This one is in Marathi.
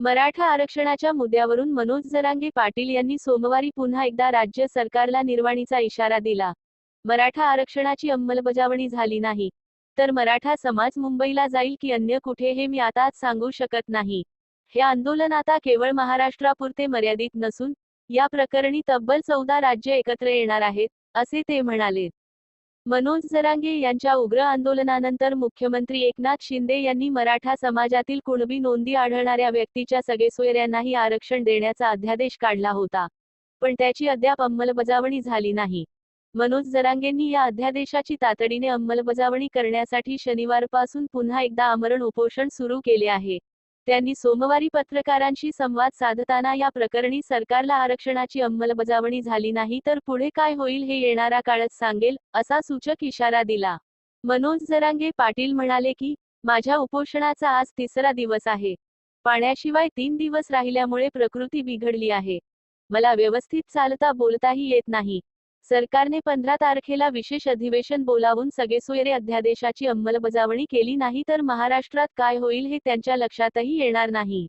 मराठा आरक्षणाच्या मुद्द्यावरून मनोज जरांगे पाटील यांनी सोमवारी पुन्हा एकदा राज्य सरकारला निर्वाणीचा इशारा दिला. मराठा आरक्षणाची अंमलबजावणी झाली नाही. तर मराठा समाज मुंबईला जाईल की अन्य कुठे हे मी आता सांगू शकत नाही. हे आंदोलन आता केवळ महाराष्ट्रापुरते मर्यादित नसून या प्रकरणी तब्बल चौदा राज्य एकत्र येणार आहेत असे ते म्हणाले. मनोज जरांगे यांच्या उग्र आंदोलनानंतर मुख्यमंत्री एकनाथ शिंदे यांनी मराठा समाजातील कुणबी नोंदी आढळणाऱ्या व्यक्तीच्या सगेसोयऱ्यांनाही आरक्षण देण्याचा अध्यादेश काढला होता. पण त्याची अद्याप अंमलबजावणी झाली नाही. मनोज जरांगेंनी या अध्यादेशाची तातडीने अंमलबजावणी करण्यासाठी शनिवारपासून पुन्हा एकदा आमरण उपोषण सुरू केले आहे. त्यांनी सोमवारी पत्रकारांशी संवाद साधताना या प्रकरणी सरकारला आरक्षणाची अंमलबजावणी झाली नाही तर पुढे काय होईल हे येणारा काळच सांगेल असा सूचक इशारा दिला. मनोज जरांगे पाटील म्हणाले की माझ्या उपोषणाचा आज तिसरा दिवस आहे. पाण्याशिवाय तीन दिवस राहिल्यामुळे प्रकृती बिघडली आहे. मला व्यवस्थित चालता बोलताही येत नाही. सरकारने पंधरा तारखेला विशेष अधिवेशन बोलावून सगेसोयरे अध्यादेशाची अंमलबजावणी केली नाही तर महाराष्ट्रात काय होईल हे त्यांच्या लक्षातही येणार नाही.